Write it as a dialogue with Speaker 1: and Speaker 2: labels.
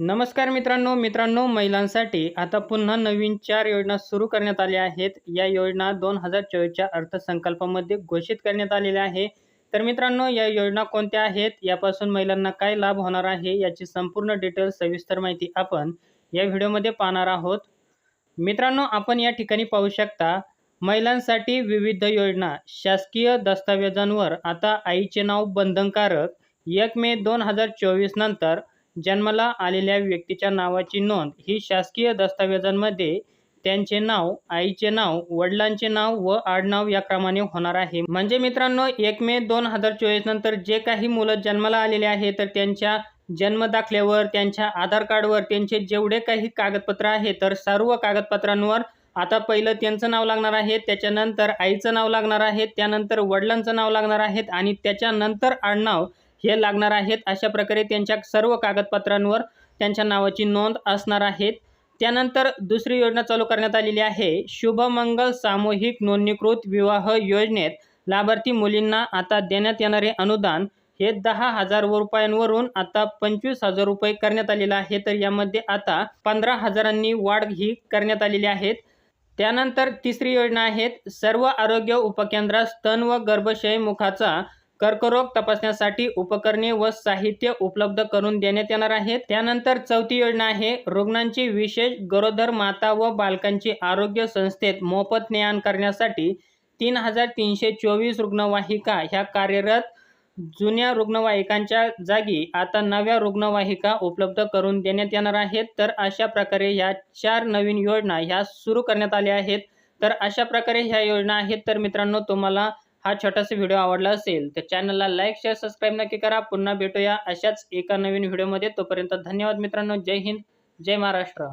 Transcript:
Speaker 1: नमस्कार मित्रांनो मित्रांनो महिलांसाठी आता पुन्हा नवीन चार योजना सुरू करण्यात आल्या आहेत. या योजना दोन हजार चोवीसच्या अर्थसंकल्पामध्ये घोषित करण्यात आलेल्या आहे. तर मित्रांनो या योजना कोणत्या आहेत? यापासून महिलांना काय लाभ होणार आहे? याची संपूर्ण डिटेल्स सविस्तर माहिती आपण या व्हिडिओमध्ये पाहणार आहोत. मित्रांनो आपण या ठिकाणी पाहू शकता महिलांसाठी विविध योजना शासकीय दस्तावेजांवर आता आईचे नाव बंधनकारक एक मे दोन हजार चोवीस नंतर जन्माला आलेल्या व्यक्तीच्या नावाची नोंद. ही शासकीय दस्तावेजांमध्ये त्यांचे नाव आईचे नाव वडिलांचे नाव व आडनाव या क्रमाने होणार आहे. म्हणजे मित्रांनो एक मे दोन हजार चोवीस नंतर जे काही मुलं जन्माला आलेले आहे तर त्यांच्या जन्मदाखल्यावर त्यांच्या आधार कार्डवर त्यांचे जेवढे काही कागदपत्र आहे तर सर्व कागदपत्रांवर आता पहिलं त्यांचं नाव लागणार आहे त्याच्यानंतर आईचं नाव लागणार आहे त्यानंतर वडिलांचं नाव लागणार आहेत आणि त्याच्यानंतर आडनाव हे लागणार आहेत. अशा प्रकारे त्यांच्या सर्व कागदपत्रांवर त्यांच्या नावाची नोंद असणार आहेत. त्यानंतर दुसरी योजना चालू करण्यात आलेली आहे. शुभमंगल सामूहिक नोंदणीकृत विवाह योजनेत लाभार्थी मुलींना आता देण्यात येणारे अनुदान हे दहा हजार रुपयांवरून आता पंचवीस हजार रुपये करण्यात आलेलं आहे. तर यामध्ये आता पंधरा हजारांनी वाढ ही करण्यात आलेली आहेत त्यानंतर तिसरी योजना आहेत सर्व आरोग्य उपकेंद्रात स्तन व गर्भाशय मुखाचा कर्करोग तपासण्यासाठी उपकरणे व साहित्य उपलब्ध करून देण्यात येणार आहेत. त्यानंतर चौथी योजना आहे रुग्णांची विशेष गरोदर माता व बालकांची आरोग्य संस्थेत मोफत ने करण्यासाठी तीन हजार तीनशे चोवीस रुग्णवाहिका ह्या कार्यरत जुन्या रुग्णवाहिकांच्या जागी आता नव्या रुग्णवाहिका उपलब्ध करून देण्यात येणार आहेत. तर अशा प्रकारे ह्या चार नवीन योजना ह्या सुरू करण्यात आल्या आहेत. तर अशा प्रकारे ह्या योजना आहेत. तर मित्रांनो तुम्हाला हा छोटासा व्हिडिओ आवडला असेल तर चॅनलला लाईक शेअर सबस्क्राईब नक्की करा. पुन्हा भेटूया अशाच एका नवीन व्हिडिओमध्ये तोपर्यंत धन्यवाद मित्रांनो. जय हिंद जय महाराष्ट्र.